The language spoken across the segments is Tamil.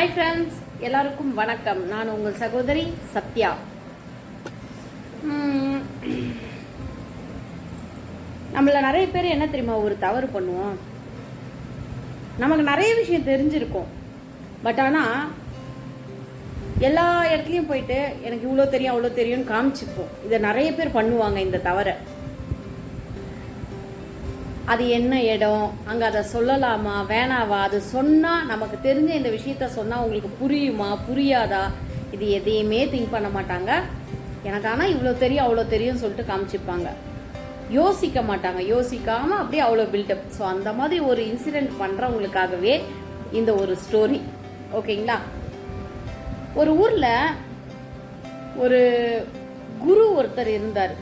ஹாய் ஃப்ரெண்ட்ஸ் எல்லாருக்கும் வணக்கம். நான் உங்கள் சகோதரி சத்யா. நம்மள நிறைய பேர் என்ன தெரியுமா ஒரு தவறு பண்ணுவோம். நமக்கு நிறைய விஷயம் தெரிஞ்சிருக்கும். பட் ஆனால் எல்லா இடத்துலையும் போயிட்டு எனக்கு இவ்வளோ தெரியும் அவ்வளோ தெரியும்னு காமிச்சிப்போம். இதை நிறைய பேர் பண்ணுவாங்க இந்த தவறை. அது என்ன இடம்? அங்கே அதை சொல்லலாமா? வேணாவா? அது சொன்னால் நமக்கு தெரிஞ்ச இந்த விஷயத்த சொன்னால் உங்களுக்கு புரியுமா? புரியாதா? இது எதையுமே திங்க் பண்ண மாட்டாங்க. எனக்கு ஆனால் இவ்வளோ தெரியும் அவ்வளோ தெரியும்னு சொல்லிட்டு காமிச்சிப்பாங்க. யோசிக்க மாட்டாங்க. யோசிக்காமல் அப்படியே அவ்வளோ பில்டப் ஸோ அந்த மாதிரி ஒரு இன்சிடென்ட் பண்ணுறவங்களுக்காகவே இந்த ஒரு ஸ்டோரி ஓகேங்களா ஒரு ஊரில் ஒரு குரு ஒருத்தர் இருந்தார்.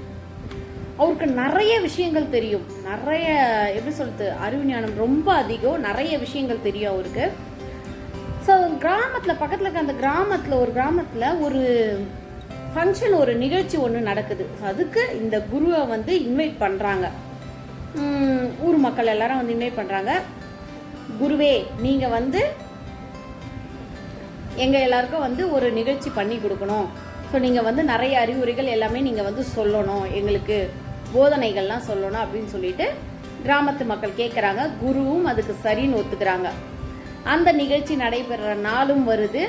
அவருக்கு நிறைய விஷயங்கள் தெரியும். நிறைய எப்படி சொல்கிறது அறிவு ஞானம் ரொம்ப அதிகம். நிறைய விஷயங்கள் தெரியும் அவருக்கு. ஸோ கிராமத்தில் பக்கத்தில் இருக்க அந்த கிராமத்தில் ஒரு கிராமத்தில் ஒரு ஃபங்க்ஷன் ஒரு நிகழ்ச்சி ஒன்று நடக்குது. ஸோ அதுக்கு இந்த குருவை வந்து இன்வைட் பண்ணுறாங்க ஊர் மக்கள் எல்லாரும் வந்து இன்வைட் பண்ணுறாங்க குருவே நீங்கள் வந்து எங்கள் எல்லாருக்கும் வந்து ஒரு நிகழ்ச்சி பண்ணி கொடுக்கணும். ஸோ நீங்கள் வந்து நிறைய அறிவுரைகள் எல்லாமே நீங்கள் வந்து சொல்லணும் எங்களுக்கு. போதனைகள்லாம் சொல்லணும் அப்படின்னு சொல்லிட்டு கிராமத்து மக்கள் கேட்குறாங்க குருவும் அதுக்கு சரின்னு ஒத்துக்கிறாங்க. அந்த நிகழ்ச்சி நடைபெற நாளும் வருது.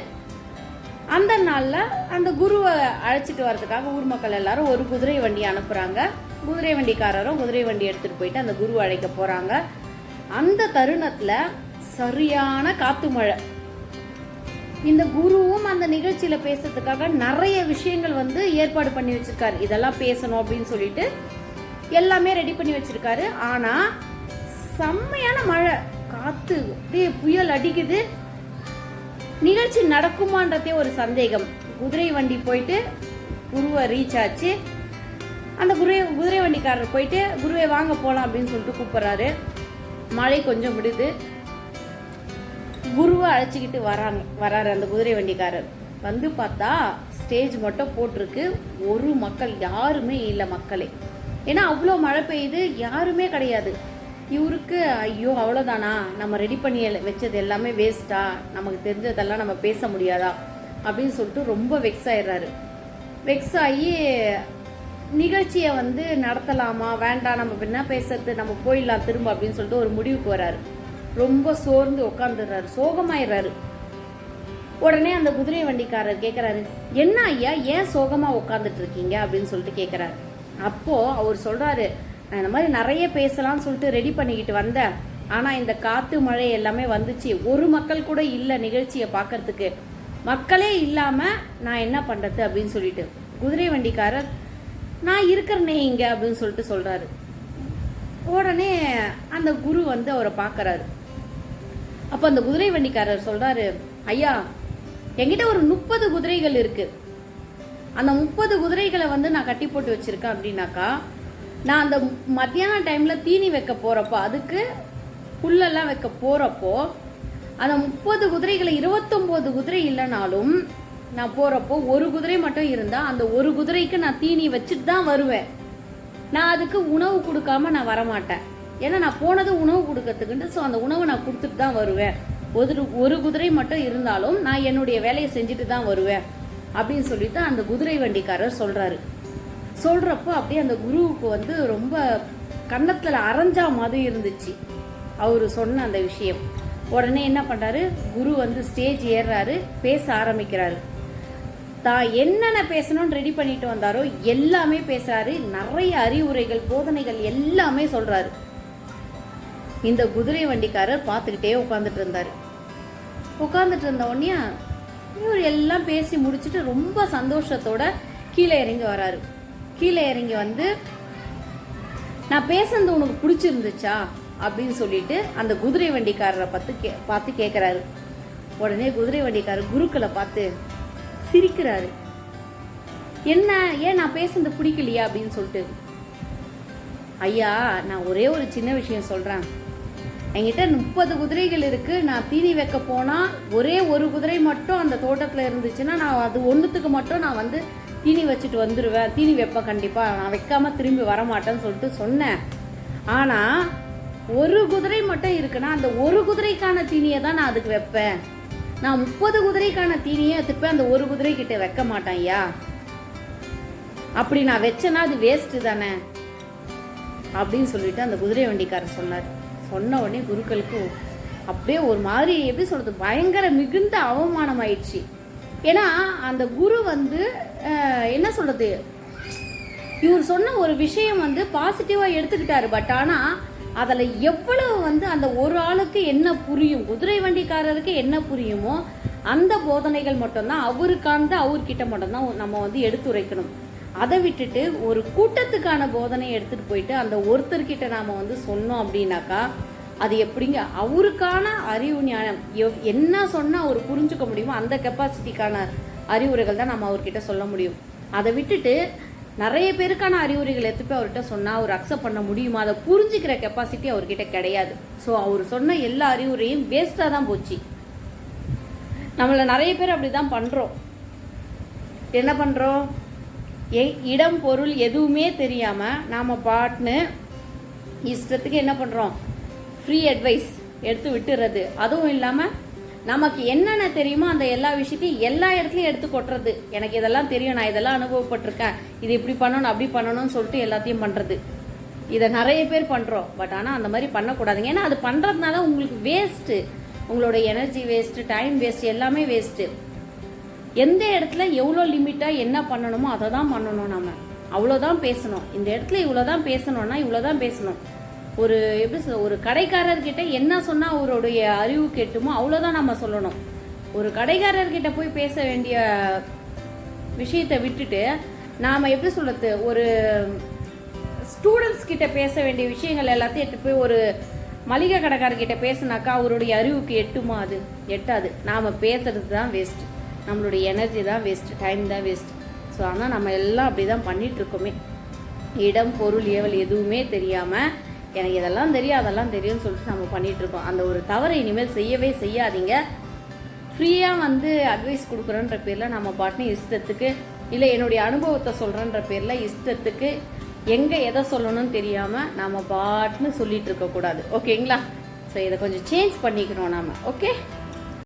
அந்த நாளில் அந்த குருவை அழைச்சிட்டு வர்றதுக்காக ஊர் மக்கள் எல்லாரும் ஒரு குதிரை வண்டி அனுப்புகிறாங்க குதிரை வண்டிக்காரரும் குதிரை வண்டி எடுத்துகிட்டு போயிட்டு அந்த குருவை அழைக்க போகிறாங்க அந்த தருணத்தில் சரியான காத்து மழை. இந்த குருவும் அந்த நிகழ்ச்சியில் பேசுறதுக்காக நிறைய விஷயங்கள் வந்து ஏற்பாடு பண்ணி வச்சிருக்காரு. இதெல்லாம் பேசணும் அப்படின்னு சொல்லிட்டு எல்லாமே ரெடி பண்ணி வச்சிருக்காரு. ஆனா செம்மையான மழை காத்து அப்படியே புயல் அடிக்குது. நிகழ்ச்சி நடக்குமான்றதே ஒரு சந்தேகம். குதிரை வண்டி போயிட்டு குருவை ரீச் ஆச்சு. அந்த குருவை குதிரை வண்டிக்காரர் போயிட்டு குருவை வாங்க போலாம் அப்படின்னு சொல்லிட்டு கூப்பிடுறாரு. மழை கொஞ்சம் விடுது. குருவை அழைச்சிக்கிட்டு வராங்க வராரு அந்த குதிரை வண்டிக்காரர். வந்து பார்த்தா ஸ்டேஜ் மட்டும் போட்டிருக்கு. ஒரு மக்கள் யாருமே இல்லை மக்களே. ஏன்னா அவ்வளோ மழை பெய்யுது யாருமே கிடையாது. இவருக்கு ஐயோ அவ்வளோதானா நம்ம ரெடி பண்ணி வச்சது எல்லாமே வேஸ்ட்டா நமக்கு தெரிஞ்சதெல்லாம் நம்ம பேச முடியாதா? அப்படின்னு சொல்லிட்டு ரொம்ப வெக்ஸ் ஆயிடுறாரு. வெக்ஸ் ஆகி நிகழ்ச்சியை வந்து நடத்தலாமா? வேண்டாம் நம்ம என்ன பேசுறது? நம்ம போயிடலாம் திரும்ப அப்படின்னு சொல்லிட்டு ஒரு முடிவுக்கு வராரு. ரொம்ப சோர்ந்து உட்காந்துடுறாரு சோகமாயிடுறாரு. உடனே அந்த குதிரை வண்டிக்காரர் கேட்குறாரு என்ன ஐயா? ஏன் சோகமாக உட்காந்துட்டு இருக்கீங்க? அப்படின்னு சொல்லிட்டு கேட்குறாரு அப்போது அவர் சொல்கிறாரு நான் இந்த மாதிரி நிறைய பேசலாம்னு சொல்லிட்டு ரெடி பண்ணிக்கிட்டு வந்தேன். ஆனால் இந்த காற்று மழை எல்லாமே வந்துச்சு. ஒரு மக்கள் கூட இல்லை நிகழ்ச்சியை பார்க்கறதுக்கு. மக்களே இல்லாமல் நான் என்ன பண்ணுறது அப்படின்னு சொல்லிட்டு. குதிரை வண்டிக்காரர் நான் இருக்கிறனே இங்கே அப்படின்னு சொல்லிட்டு சொல்கிறாரு உடனே அந்த குரு வந்து அவரை பார்க்குறாரு. அப்போ அந்த குதிரை வண்டிக்காரர் சொல்கிறாரு ஐயா எங்கிட்ட ஒரு முப்பது குதிரைகள் இருக்குது அந்த முப்பது குதிரைகளை வந்து நான் கட்டி போட்டு வச்சுருக்கேன் அப்படின்னாக்கா நான் அந்த மத்தியான டைமில் தீனி வைக்க போகிறப்போ அதுக்கு புல்லெல்லாம் வைக்க போகிறப்போ அந்த முப்பது குதிரைகளை இருபத்தொம்போது குதிரை இல்லைனாலும் நான் போகிறப்போ ஒரு குதிரை மட்டும் இருந்தால் அந்த ஒரு குதிரைக்கு நான் தீனி வச்சுட்டு தான் வருவேன். நான் அதுக்கு உணவு கொடுக்காம நான் வரமாட்டேன். ஏன்னா நான் போனது உணவு கொடுக்கறதுக்குன்ட்டு ஸோ அந்த உணவை நான் கொடுத்துட்டு தான் வருவேன். ஒரு ஒரு குதிரை மட்டும் இருந்தாலும் நான் என்னுடைய வேலையை செஞ்சுட்டு தான் வருவேன். அப்படின்னு சொல்லிட்டு அந்த குதிரை வண்டிக்காரர் சொல்கிறாரு சொல்கிறப்போ அப்படியே அந்த குருவுக்கு வந்து ரொம்ப கன்னத்தில் அரைஞ்சா மாதிரி இருந்துச்சு. அவர் சொன்ன அந்த விஷயம். உடனே என்ன பண்ணுறாரு குரு வந்து ஸ்டேஜ் ஏறுறாரு பேச ஆரம்பிக்கிறாரு. தான் என்னென்ன பேசணும்னு ரெடி பண்ணிட்டு வந்தாரோ எல்லாமே பேசுறாரு. நிறைய அறிவுரைகள் போதனைகள் எல்லாமே சொல்றாரு. இந்த குதிரை வண்டிக்காரர் பார்த்துக்கிட்டே உட்காந்துட்டு இருந்தாரு. உட்காந்துட்டு இருந்த உடனே இவர் எல்லாம் பேசி முடிச்சுட்டு ரொம்ப சந்தோஷத்தோட கீழே இறங்கி வராரு. கீழே இறங்கி வந்து நான் பேசுனது உனக்கு பிடிச்சிருந்துச்சா? அப்படின்னு சொல்லிட்டு அந்த குதிரை வண்டிக்காரரை பார்த்து கே பார்த்து கேட்குறாரு உடனே குதிரை வண்டிக்காரர் குருக்களை பார்த்து சிரிக்கிறாரு. என்ன? ஏன் நான் பேசுனது பிடிக்கலையா? அப்படின்னு சொல்லிட்டு ஐயா நான் ஒரே ஒரு சின்ன விஷயம் சொல்றேன். என்கிட்ட முப்பது குதிரைகள் இருக்குது நான் தீனி வைக்க போனால் ஒரே ஒரு குதிரை மட்டும் அந்த தோட்டத்தில் இருந்துச்சுன்னா நான் அது ஒன்றுத்துக்கு மட்டும் நான் வந்து தீனி வச்சுட்டு வந்துடுவேன் தீனி வைப்பேன் கண்டிப்பாக நான் வைக்காமல் திரும்பி வரமாட்டேன்னு சொல்லிட்டு சொன்னேன். ஆனால் ஒரு குதிரை மட்டும் இருக்குன்னா அந்த ஒரு குதிரைக்கான தீனியை தான் நான் அதுக்கு வைப்பேன். நான் முப்பது குதிரைக்கான தீனியை எடுத்துப்பேன். அந்த ஒரு குதிரை கிட்ட வைக்க மாட்டேன் ஐயா. அப்படி நான் வச்சேன்னா அது வேஸ்ட்டு தானே? அப்படின்னு சொல்லிட்டு அந்த குதிரை வண்டிக்காரர் சொன்னார். சொன்ன உடனே குருக்களுக்கு அப்படியே ஒரு மாதிரி எப்படி சொல்கிறது பயங்கர மிகுந்த அவமானம் ஆயிடுச்சு ஏன்னா அந்த குரு வந்து என்ன சொல்கிறது இவர் சொன்ன ஒரு விஷயம் வந்து பாசிட்டிவாக எடுத்துக்கிட்டாரு பட் ஆனால் அதில் எவ்வளவு வந்து அந்த ஒரு ஆளுக்கு என்ன புரியும் குதிரை வண்டிக்காரருக்கு என்ன புரியுமோ அந்த போதனைகள் மட்டும்தான் அவருக்கானது அவர்கிட்ட மட்டும்தான் நம்ம வந்து எடுத்துரைக்கணும். அதை விட்டுட்டு ஒரு கூட்டத்துக்கான போதனையை எடுத்துகிட்டு போயிட்டு அந்த ஒருத்தர்கிட்ட நாம் வந்து சொன்னோம் அப்படின்னாக்கா அது எப்படிங்க? அவருக்கான அறிவு ஞானம். எவ்- என்ன சொன்னால் அவர் புரிஞ்சுக்க முடியுமோ அந்த கெப்பாசிட்டிக்கான அறிவுரைகள் தான் நம்ம அவர்கிட்ட சொல்ல முடியும். அதை விட்டுட்டு நிறைய பேருக்கான அறிவுரைகள் எடுத்து போய் அவர்கிட்ட சொன்னால் அவர் அக்செப்ட் பண்ண முடியுமா? அதை புரிஞ்சுக்கிற கெப்பாசிட்டி அவர்கிட்ட கிடையாது. ஸோ அவர் சொன்ன எல்லா அறிவுரையும் வேஸ்ட்டாக தான் போச்சு. நம்மளை நிறைய பேர் அப்படி தான் பண்ணுறோம் என்ன பண்ணுறோம் இடம் பொருள் எதுவுமே தெரியாமல் நாம் பாட்னு இஷ்டத்துக்கு என்ன பண்ணுறோம் ஃப்ரீ அட்வைஸ் எடுத்து விட்டுறது. அதுவும் இல்லாமல் நமக்கு என்னென்ன தெரியுமோ அந்த எல்லா விஷயத்தையும் எல்லா இடத்துலையும் எடுத்து கொட்டுறது. எனக்கு இதெல்லாம் தெரியும் நான் இதெல்லாம் அனுபவப்பட்டிருக்கேன். இது இப்படி பண்ணணும் அப்படி பண்ணணும்னு சொல்லிட்டு எல்லாத்தையும் பண்ணுறது இதை நிறைய பேர் பண்ணுறோம் பட் ஆனால் அந்த மாதிரி பண்ணக்கூடாதுங்க. ஏன்னா அது பண்ணுறதுனால உங்களுக்கு வேஸ்ட்டு உங்களோட எனர்ஜி வேஸ்ட்டு டைம் வேஸ்ட் எல்லாமே வேஸ்ட்டு எந்த இடத்துல எவ்வளோ லிமிட்டாக என்ன பண்ணணுமோ அதை தான் பண்ணணும் நம்ம அவ்வளோதான் பேசணும். இந்த இடத்துல இவ்வளோ தான் பேசணும்னா இவ்வளோ தான் பேசணும். ஒரு எப்படி சொல்ல ஒரு கடைக்காரர்கிட்ட என்ன சொன்னால் அவருடைய அறிவு கேட்டுமோ அவ்வளோதான் நம்ம சொல்லணும். ஒரு கடைக்காரர்கிட்ட போய் பேச வேண்டிய விஷயத்தை விட்டுட்டு நாம் எப்படி சொல்கிறது ஒரு ஸ்டூடெண்ட்ஸ் கிட்ட பேச வேண்டிய விஷயங்கள் எல்லாத்தையும் எடுத்து போய் ஒரு மளிகை கடைக்காரர்கிட்ட பேசினாக்கா அவருடைய அறிவுக்கு எட்டுமா அது? எட்டாது. நாம் பேசுறது தான் வேஸ்ட்டு நம்மளுடைய எனர்ஜி தான் வேஸ்ட் டைம் தான் வேஸ்ட் ஸோ ஆனால் நம்ம எல்லாம் அப்படி தான் பண்ணிகிட்ருக்கோமே இடம் பொருள் ஏவல் எதுவுமே தெரியாமல் எனக்கு இதெல்லாம் தெரியும் அதெல்லாம் தெரியும்னு சொல்லிட்டு நம்ம பண்ணிகிட்ருக்கோம் இருக்கோம் அந்த ஒரு தவறை இனிமேல் செய்யவே செய்யாதீங்க. ஃப்ரீயாக வந்து அட்வைஸ் கொடுக்குறோன்ற பேரில் நம்ம பாட்டுன்னு இஷ்டத்துக்கு இல்லை என்னுடைய அனுபவத்தை சொல்கிறேன்ற பேரில் இஷ்டத்துக்கு எங்கே எதை சொல்லணும்னு தெரியாமல் நாம் பாட்டுன்னு சொல்லிகிட்டு இருக்கக்கூடாது ஓகேங்களா ஸோ இதை கொஞ்சம் சேஞ்ச் பண்ணிக்கணும் நாம். ஓகே